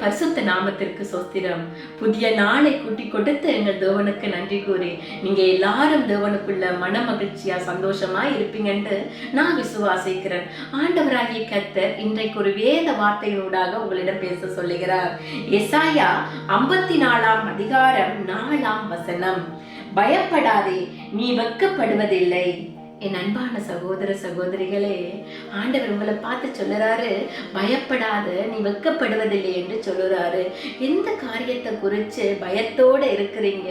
பரிசுத்த நாமத்திற்கு சோஸ்திரம். புதிய நாளை கூட்டி கொடுத்து எங்கள் தேவனுக்கு நன்றி கூறி நீங்க எல்லாரும் தேவனுக்குள்ள மன மகிழ்ச்சியா சந்தோஷமா இருப்பீங்கன்ட்டு நான் விசுவாசிக்கிறேன். ஆண்டவராகிய கர்த்தர் இன்றைக்கு ஒரு வேத வார்த்தையினூடாக உங்களிடம் பேச சொல்லுகிறார். எசாயா ஐம்பத்தி நாலாம் அதிகாரம் நாலாம் வசனம். பயப்படாதே நீ வெக்கப்படுவதில்லை என் அன்பான சகோதர சகோதரிகளே ஆண்டவர் உங்களை பார்த்து சொல்லுறாரு பயப்படாத நீ வெக்கப்படுவதில்லை என்று சொல்லுறாரு. எந்த காரியத்தை குறித்து பயத்தோட இருக்கிறீங்க?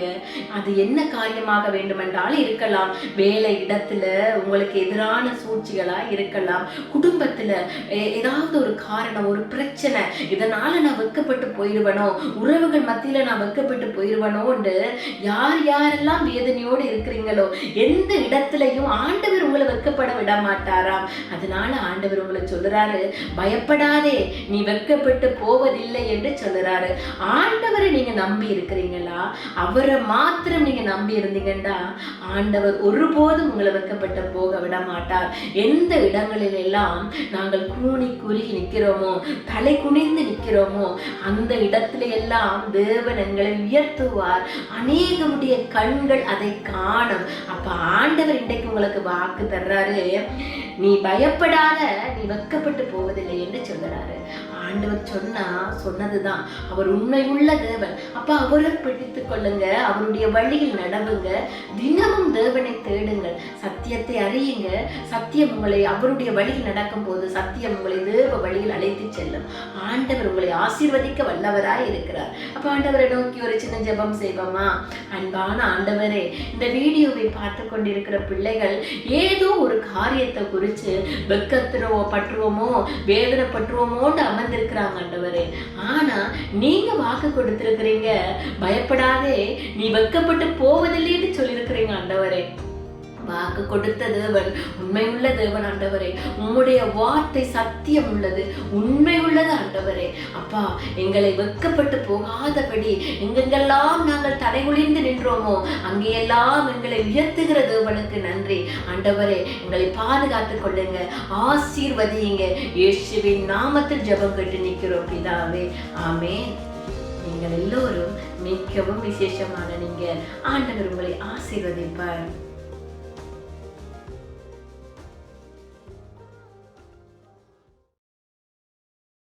அது என்ன காரியமாக வேண்டுமென்றாலும் இருக்கலாம். வேலை இடத்துல உங்களுக்கு எதிரான சூழ்ச்சிகளா இருக்கலாம். குடும்பத்துல ஏதாவது ஒரு காரணம் ஒரு பிரச்சனை இதனால நான் வெட்கப்பட்டு போயிடுவனோ உறவுகள் மத்தியில நான் வெக்கப்பட்டு போயிடுவனோன்று யார் யாரெல்லாம் வேதனையோடு இருக்கிறீங்களோ எந்த இடத்துலையும் ஆண்டவர் உங்களை வெட்கப்பட விட மாட்டாராம் அதனால ஆண்டவர் உங்களை சொல்லுறாரு பயப்படாதே நீ வெட்கப்பட்டு போவதில்லை என்று சொல்லுறாரு. ஆண்டவரை நீங்க நம்பி இருக்கிறீங்களா? அவரை மாத்திரம் நீங்க நம்பி இருந்தீங்கன்னா ஆண்டவர் ஒருபோதும் உங்களை வெக்கப்பட்டு போக விட மாட்டார் எந்த இடங்களில் எல்லாம் நாங்கள் கூனி குறுகி நிற்கிறோமோ தலை குனிந்து நிற்கிறோமோ அந்த இடத்துல எல்லாம் தேவன் எங்களை உயர்த்துவார். அநேகமுடைய கண்கள் அதை காணும். அப்ப ஆண்டவர் இன்றைக்கு உங்களுக்கு வாக்கு தர்றாரு. நீ பயப்படாத நீ வெக்கப்பட்டு போவதில்லை என்று சொல்லுறாரு. ஆண்டவர் சொன்னா சொன்னதுதான். அவர் உண்மையுள்ள தேவன். அப்ப அவரை பிடித்து கொள்ளுங்க. அவருடைய வழியில் நடவுங்க. தினமும் தேவனை தேடுங்கள். சத்தியத்தை அறியுங்க. சத்தியம் உங்களை அவருடைய வழியில் நடக்கும் போது சத்தியம் உங்களை தேவ வழியில் அழைத்து செல்லும். ஆண்டவர் உங்களை ஆசீர்வதிக்க வல்லவராய் இருக்கிறார். அப்ப ஆண்டவரை நோக்கி ஒரு சின்ன ஜெபம் செய்வோமா? அன்பான ஆண்டவரே இந்த வீடியோவை பார்த்து கொண்டிருக்கிற பிள்ளைகள் ஏதோ ஒரு காரியத்தை குறித்து வெக்கத்துறவோ பற்றுவோமோ வேதனை பற்றுவோமோன்னு அமர்ந்திருக்கிறாங்க ஆண்டவரே. ஆனா நீங்க வாக்கு கொடுத்திருக்கிறீங்க. பயப்படாதே. நீ வெக்கப்பட்டு போவதில்லைன்னு சொல்லியிருக்கிறீங்க ஆண்டவரே. வாக்கு கொடுத்த தேவன் உண்மையுள்ள தேவன் ஆண்டவரே. உம்முடைய வார்த்தை சத்தியம் உள்ளது உண்மை உள்ளது ஆண்டவரே. அப்பா எங்களை வெட்கப்பட்டு போகாதபடி எங்கெங்கெல்லாம் நாங்கள் தடைகுளிர்ந்து நின்றோமோ அங்கேயெல்லாம் எங்களை உயர்த்துகிற தேவனுக்கு நன்றி. ஆண்டவரே எங்களை பாதுகாத்துக் கொள்ளுங்க ஆசீர்வதியுங்க. இயேசுவின் நாமத்தில் ஜெபம் கட்டு நிற்கிறோம் பிதாவே. ஆமே நீங்கள் எல்லோரும் மிகவும் விசேஷமான நீங்க. ஆண்டவர் உங்களை ஆசீர்வதிப்பார்.